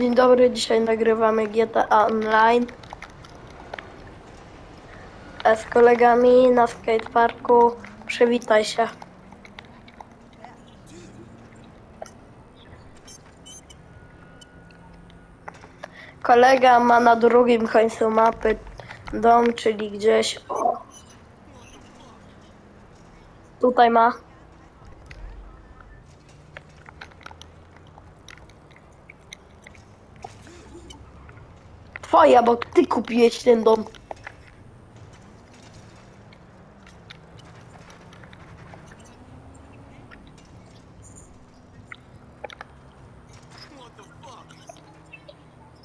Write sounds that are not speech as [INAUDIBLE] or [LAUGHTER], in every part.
dzień dobry. Dzisiaj nagrywamy GTA Online E, z kolegami na skateparku. Przywitaj się. Kolega ma na drugim końcu mapy dom, czyli gdzieś o. Tutaj ma. Twoja, bo ty kupiłeś ten dom.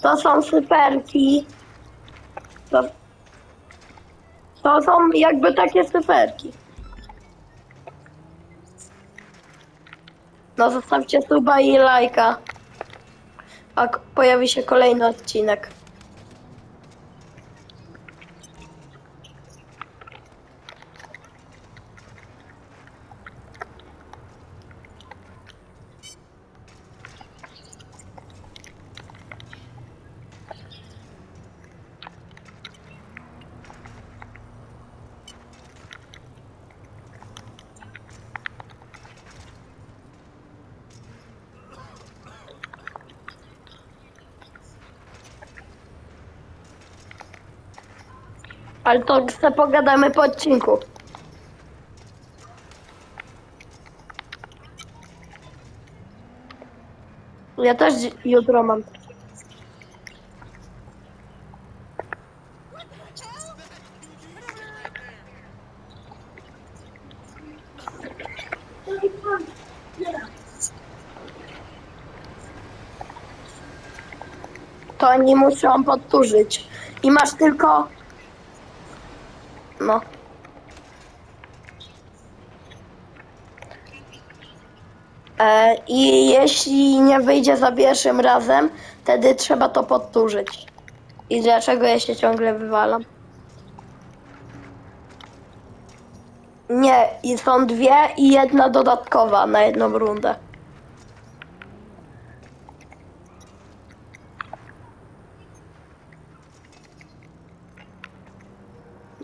To są syferki. To, to są jakby takie syferki. No zostawcie suba i lajka. A pojawi się kolejny odcinek. Ale to chcę pogadamy po odcinku. Ja też jutro mam. To oni muszą podturzyć. I masz tylko no. E, I jeśli nie wyjdzie za pierwszym razem, wtedy trzeba to podturzyć. I dlaczego ja się ciągle wywalam? Nie, i są dwie i jedna dodatkowa na jedną rundę.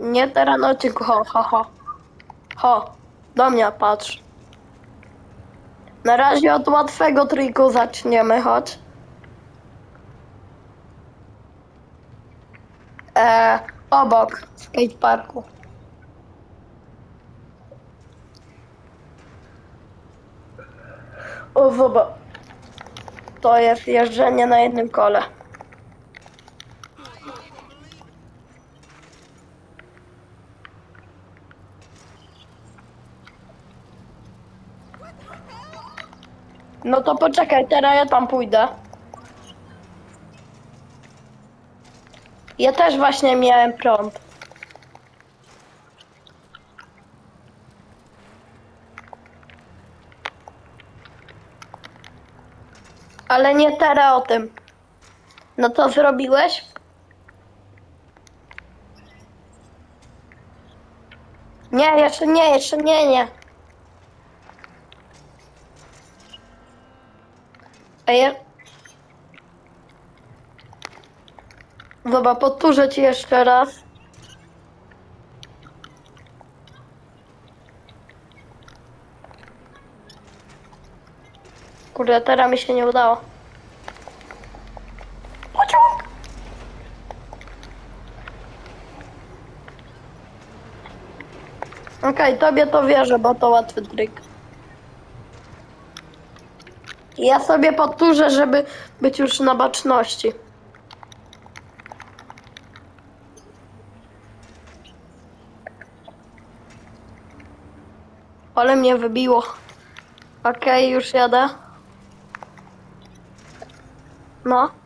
Nie teraz na odcinku, ho, ho, ho. Ho, do mnie patrz. Na razie od łatwego triku zaczniemy, chodź. E, obok skateparku. O, zobacz. To jest jeżdżenie na jednym kole. No to poczekaj, teraz ja tam pójdę. Ja też właśnie miałem prąd. Ale nie teraz o tym. No co zrobiłeś? Nie, jeszcze nie, jeszcze nie, nie. A ja... Dobra, powtórzę ci jeszcze raz. Kurde, teraz mi się nie udało. Pociąg! Okej, tobie to wierzę, bo to łatwy trik. Ja sobie powtórzę, żeby być już na baczności. Ale mnie wybiło. Okej, już jadę. No.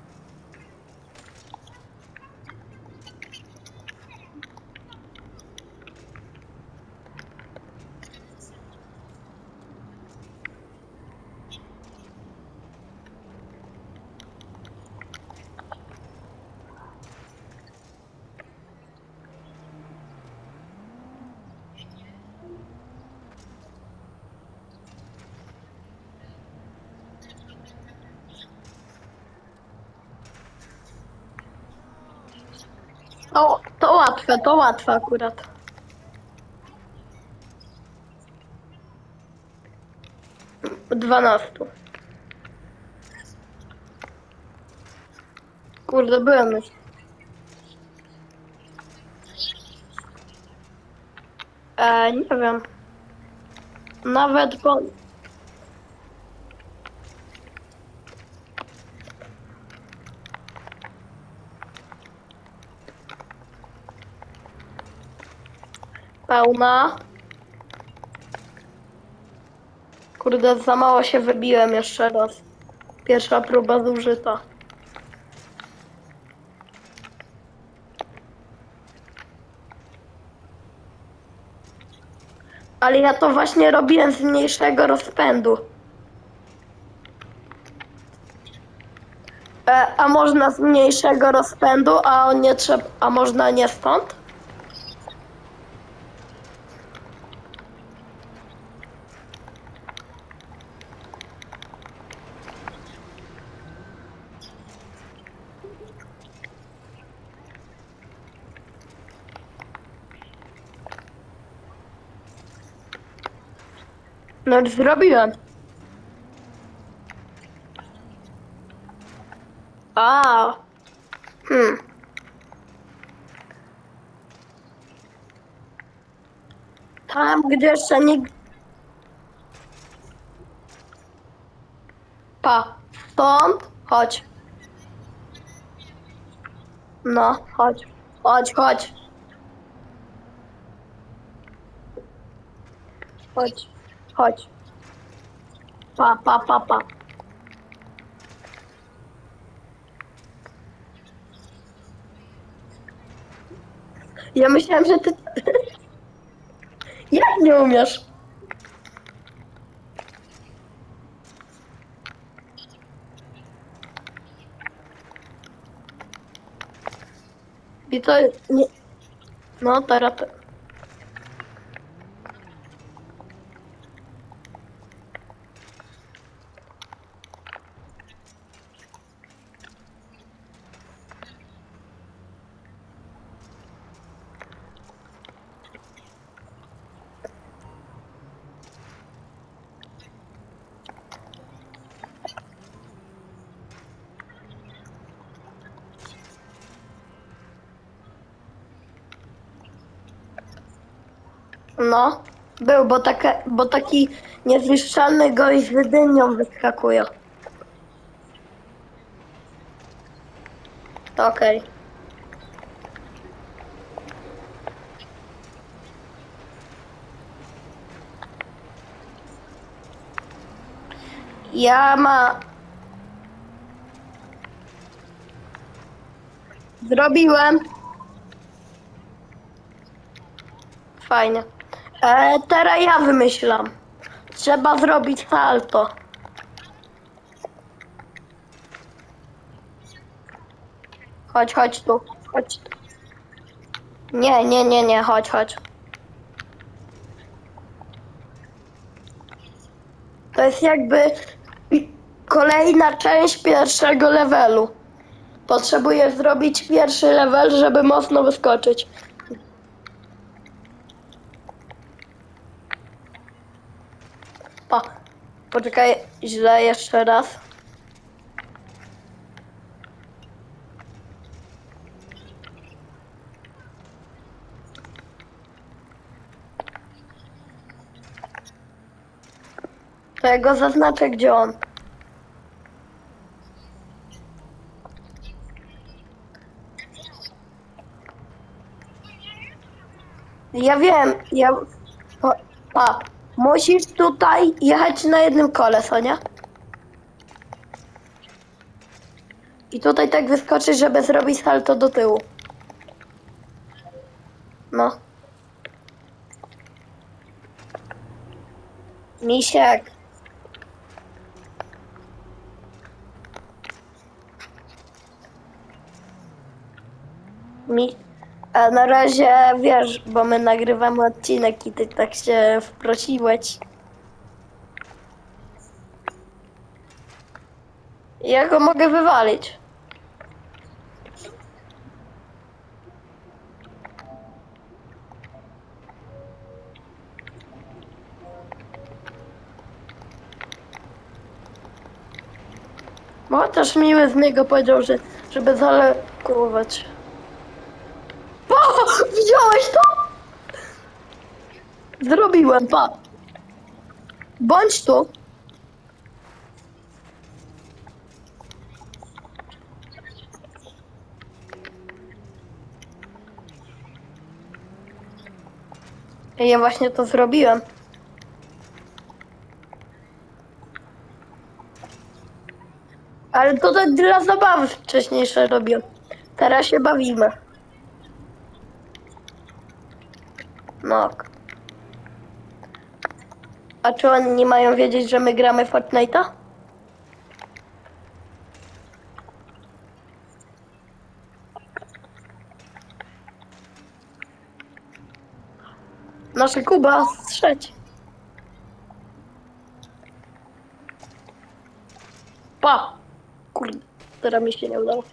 To, to łatwe, to łatwe akurat. Dwanastu. Kurde, byłem już. E, nie wiem. Nawet po... Pełna. Kurde, za mało się wybiłem jeszcze raz. Pierwsza próba zużyta. Ale ja to właśnie robiłem z mniejszego rozpędu. E, a można z mniejszego rozpędu, a nie trzeba, a można nie stąd? No już zrobiłem. A. Hmm. Tam, gdzie jeszcze nie... Pa. Stąd? Chodź. No, chodź. Chodź, chodź. Chodź. Chodź. Pa, pa, pa, pa. Ja myślałem, że ty... [LAUGHS] Jak nie umiesz? I to nie... No, teraz... No, był, bo, takie, bo taki niezniszczalny gość z dynią wyskakuje. Okej. Ja ma... Zrobiłem. Fajnie. E, teraz ja wymyślam. Trzeba zrobić salto. Chodź, chodź tu. Chodź tu. Nie, nie, nie, nie, chodź, chodź. To jest jakby kolejna część pierwszego levelu. Potrzebujesz zrobić pierwszy level, żeby mocno wyskoczyć. Pa. Poczekaj, źle jeszcze raz. To ja go zaznaczę, gdzie on. Ja wiem, ja... O, Pa, musisz tutaj jechać na jednym kole, Sonia. I tutaj tak wyskoczyć, żeby zrobić salto do tyłu. No. Misiek. Mi... A na razie wiesz, bo my nagrywamy odcinek i ty tak się wprosiłeś. Ja go mogę wywalić. Bo też miły z niego powiedział, że żeby zalekować. Widziałeś to? Zrobiłem, pa. Bądź tu. Ja właśnie to zrobiłem. Ale to tak dla zabawy wcześniejsze robiłem. Teraz się bawimy. No. A czy oni mają wiedzieć, że my gramy w Fortnite'a? Nasze Kuba strzeć. Pa! Kurde, teraz mi się nie udało.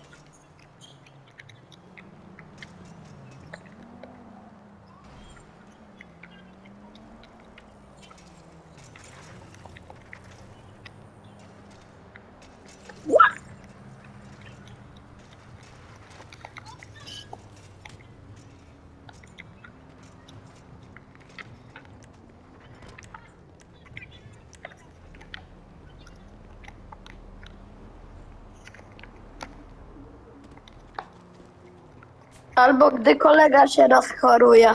Albo gdy kolega się rozchoruje.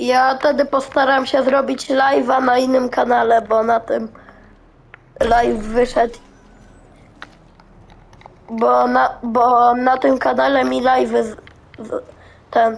Ja wtedy postaram się zrobić live'a na innym kanale, bo na tym live wyszedł. Bo na, bo na tym kanale mi live ten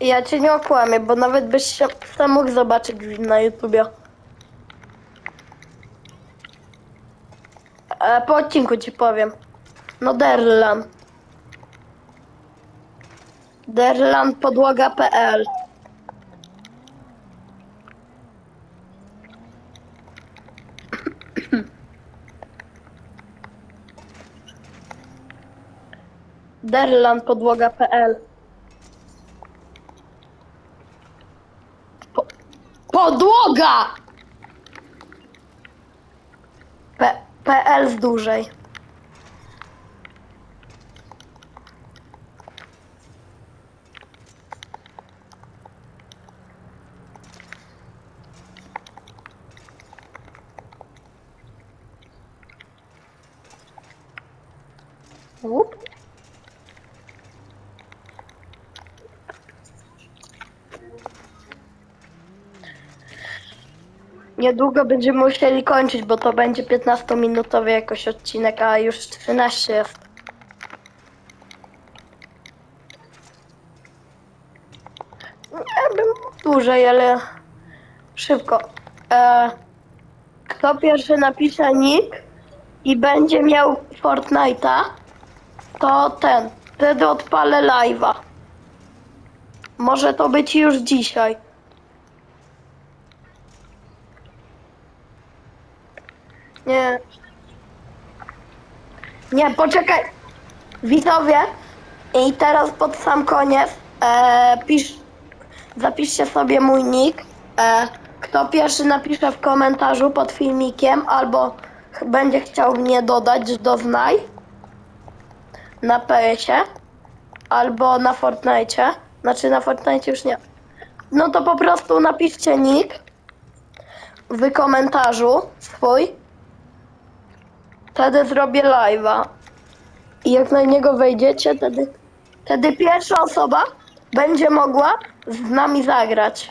Ja cię nie okłamię, bo nawet byś się sam mógł zobaczyć na YouTubie. E, po odcinku ci powiem. No Derlan. Derlan podłoga.pl P, PL z dłużej. Niedługo będziemy musieli kończyć, bo to będzie 15-minutowy jakoś odcinek, a już 13 jest. Ja bym dłużej, ale szybko. E, kto pierwszy napisze nick i będzie miał Fortnite'a, to ten. Wtedy odpalę live'a. Może to być już dzisiaj. Nie. Nie, poczekaj. Widzowie. I teraz pod sam koniec e, pisz, zapiszcie sobie mój nick. E, kto pierwszy napisze w komentarzu pod filmikiem albo będzie chciał mnie dodać, doznaj na PS-ie albo na Fortnite. Znaczy na Fortnite już nie. No to po prostu napiszcie nick w komentarzu swój Wtedy zrobię live'a. I jak na niego wejdziecie, wtedy, wtedy pierwsza osoba będzie mogła z nami zagrać.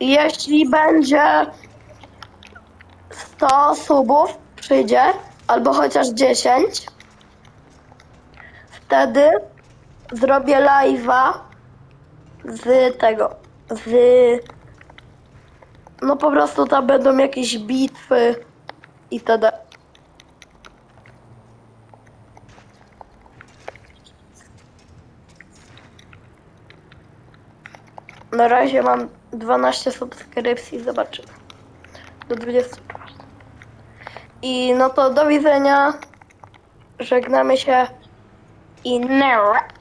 Jeśli będzie 100 subów przyjdzie, albo chociaż 10, wtedy zrobię live'a z tego, z... No po prostu tam będą jakieś bitwy itd. Na razie mam 12 subskrypcji, zobaczymy. Do 24. I no to do widzenia. Żegnamy się i nara.